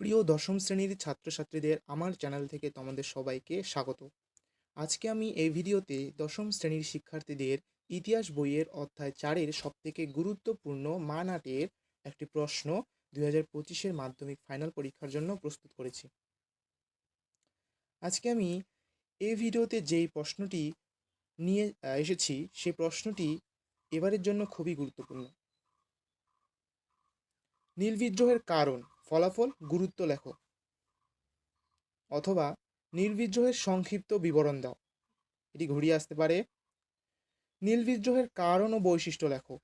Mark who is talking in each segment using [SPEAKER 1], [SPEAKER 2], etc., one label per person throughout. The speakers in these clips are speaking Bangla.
[SPEAKER 1] প্রিয় দশম শ্রেণির ছাত্রছাত্রীদের আমার চ্যানেল থেকে তোমাদের সবাইকে স্বাগত। আজকে আমি এই ভিডিওতে দশম শ্রেণির শিক্ষার্থীদের ইতিহাস বইয়ের অধ্যায় চারের সবথেকে গুরুত্বপূর্ণ মা নাটের একটি প্রশ্ন দুই হাজার পঁচিশের মাধ্যমিক ফাইনাল পরীক্ষার জন্য প্রস্তুত করেছি। আজকে আমি এই ভিডিওতে যেই প্রশ্নটি নিয়ে এসেছি সেই প্রশ্নটি এবারের জন্য খুবই গুরুত্বপূর্ণ। নীল বিদ্রোহের কারণ ফলাফল গুরুত্ব লেখো। অথবা নীল বিদ্রোহের সংক্ষিপ্ত বিবরণ দাও। এটি ঘুরিয়ে আসতে পারে। নীল বিদ্রোহের কারণ ও বৈশিষ্ট্য লেখো।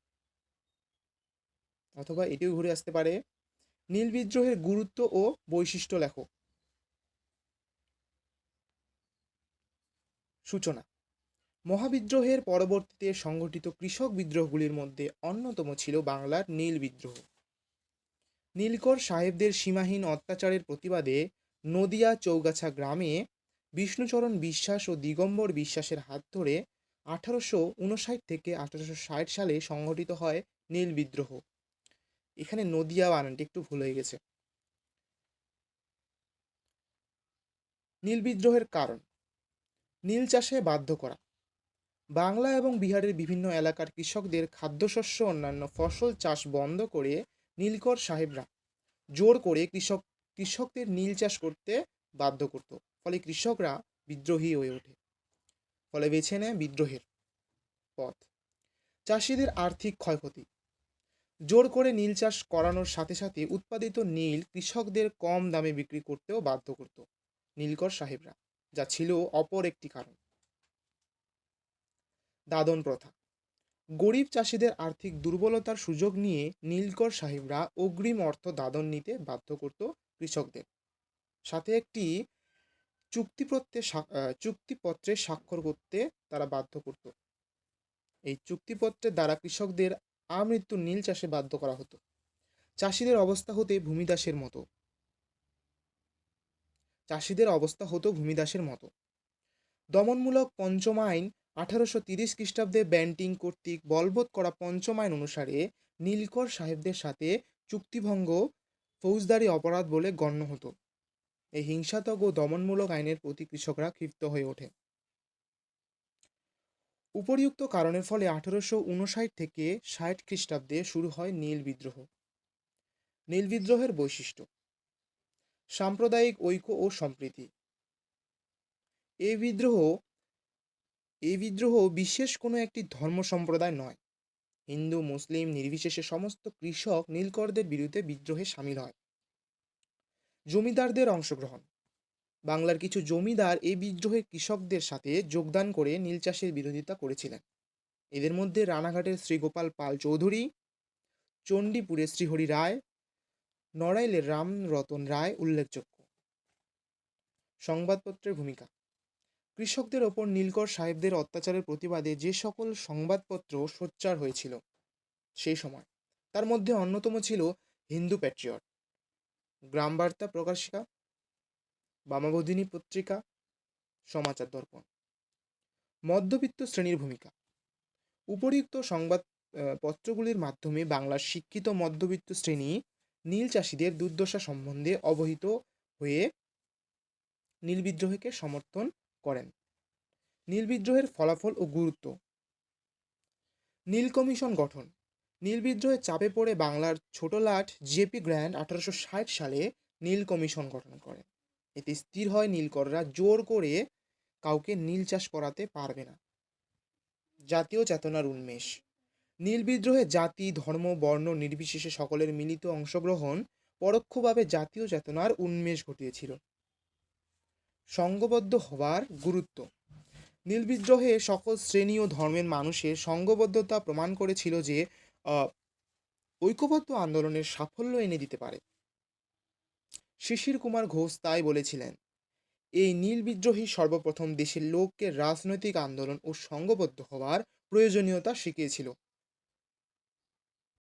[SPEAKER 1] অথবা এটিও ঘুরে আসতে পারে। নীল বিদ্রোহের গুরুত্ব ও বৈশিষ্ট্য লেখো। সূচনা। মহাবিদ্রোহের পরবর্তীতে সংগঠিত কৃষক বিদ্রোহগুলির মধ্যে অন্যতম ছিল বাংলার নীল বিদ্রোহ। নীলকর সাহেবদের সীমাহীন অত্যাচারের প্রতিবাদে নদিয়া চৌগাছা গ্রামে বিষ্ণুচরণ বিশ্বাস ও দিগম্বর বিশ্বাসের হাত ধরে আঠারোশো উনষাট থেকে আঠারোশো ষাট সালে সংঘটিত হয় নীল বিদ্রোহ। এখানে নদিয়া বানানটি একটু ভুল হয়ে গেছে। নীল বিদ্রোহের কারণ। নীল চাষে বাধ্য করা। বাংলা এবং বিহারের বিভিন্ন এলাকার কৃষকদের খাদ্যশস্য অন্যান্য ফসল চাষ বন্ধ করে নীলকর সাহেবরা জোর করে কৃষক, কৃষকদের নীল চাষ করতে বাধ্য করত। ফলে কৃষকরা বিদ্রোহী হয়ে ওঠে। ফলে বেছে নেয় বিদ্রোহের পথ। চাষিদের আর্থিক ক্ষয়ক্ষতি। জোর করে নীল চাষ করানোর সাথে সাথে উৎপাদিত নীল কৃষকদের কম দামে বিক্রি করতেও বাধ্য করত নীলকর সাহেবরা, যা ছিল অপর একটি কারণ। দাদন প্রথা। গরিব চাষিদের আর্থিক দুর্বলতার সুযোগ নিয়ে নীলকর সাহেবরা অগ্রিম অর্থ দাদন নিতে বাধ্য করত কৃষকদের। সাথে একটি চুক্তিপত্রে চুক্তিপত্রে স্বাক্ষর করতে তারা বাধ্য করত। এই চুক্তিপত্রের দ্বারা কৃষকদের আমৃত্যু নীল চাষে বাধ্য করা হতো। চাষিদের অবস্থা হতে ভূমিদাসের মতো। চাষিদের অবস্থা হতো ভূমিদাসের মতো। দমনমূলক পঞ্চম আইন আঠারোশো তিরিশ খ্রিস্টাব্দে ব্যান্টিং কর্তৃক বলবৎ করা পঞ্চম আইন অনুসারে নীলকর সাহেবদের সাথে চুক্তিভঙ্গ ফৌজদারি অপরাধ বলে গণ্য হতো। এই হিংসাত্মক ও দমনমূলক আইনের প্রতি কৃষকরা ক্ষিপ্ত হয়ে ওঠে। উপরিউক্ত কারণের ফলে আঠারোশো উনষাট থেকে ষাট খ্রিস্টাব্দে শুরু হয় নীল বিদ্রোহ। নীল বিদ্রোহের বৈশিষ্ট্য, সাম্প্রদায়িক ঐক্য ও সম্প্রীতি। এই বিদ্রোহ এই বিদ্রোহ বিশেষ কোনো একটি ধর্ম সম্প্রদায় নয়। হিন্দু, মুসলিম, নির্বিশেষে সমস্ত কৃষক নীলকরদের বিরুদ্ধে বিদ্রোহে সামিল হয়। জমিদারদের অংশগ্রহণ। বাংলার কিছু জমিদার এই বিদ্রোহে কৃষকদের সাথে যোগদান করে নীল চাষের বিরোধিতা করেছিলেন। এদের মধ্যে রানাঘাটের শ্রীগোপাল পাল চৌধুরী, চণ্ডীপুরের শ্রীহরি রায়, নড়াইলের রামরতন রায় উল্লেখযোগ্য। সংবাদপত্রের ভূমিকা কৃষকদের ওপর নীলকর সাহেবদের অত্যাচারের প্রতিবাদে যে সকল সংবাদপত্র সোচ্চার হয়েছিল সেই সময়, তার মধ্যে অন্যতম ছিল হিন্দু প্যাট্রিয়ট গ্রামবার্তা প্রকাশিকা, বামাবোধিনী পত্রিকা, সমাচার দর্পণ। মধ্যবিত্ত শ্রেণির ভূমিকা। উপরিউক্ত সংবাদ পত্রগুলির মাধ্যমে বাংলার শিক্ষিত মধ্যবিত্ত শ্রেণি নীল চাষিদের দুর্দশা সম্বন্ধে অবহিত হয়ে নীল বিদ্রোহকে সমর্থন করেন। নীল বিদ্রোহের ফলাফল ও গুরুত্ব। নীল কমিশন গঠন। নীল বিদ্রোহের চাপে পড়ে বাংলার ছোট লাট জেপি গ্র্যান্ড আঠারোশো ষাট সালে নীল কমিশন গঠন করেন এতে স্থির হয় নীলকররা জোর করে কাউকে নীল চাষ করাতে পারবে না। জাতীয় চেতনার উন্মেষ। নীল বিদ্রোহে জাতি, ধর্ম, বর্ণ নির্বিশেষে সকলের মিলিত অংশগ্রহণ পরোক্ষভাবে জাতীয় চেতনার উন্মেষ ঘটিয়েছিল। সংঘবদ্ধ হওয়ার গুরুত্ব। নীল বিদ্রোহে সকল শ্রেণি ও ধর্মের মানুষের সংঘবদ্ধতা প্রমাণ করেছিল যে ঐক্যবদ্ধ আন্দোলনের সাফল্য এনে দিতে পারে। শিশির কুমার ঘোষ তাই বলেছিলেন, এই নীল বিদ্রোহী সর্বপ্রথম দেশের লোককে রাজনৈতিক আন্দোলন ও সংঘবদ্ধ হওয়ার প্রয়োজনীয়তা শিখিয়েছিল।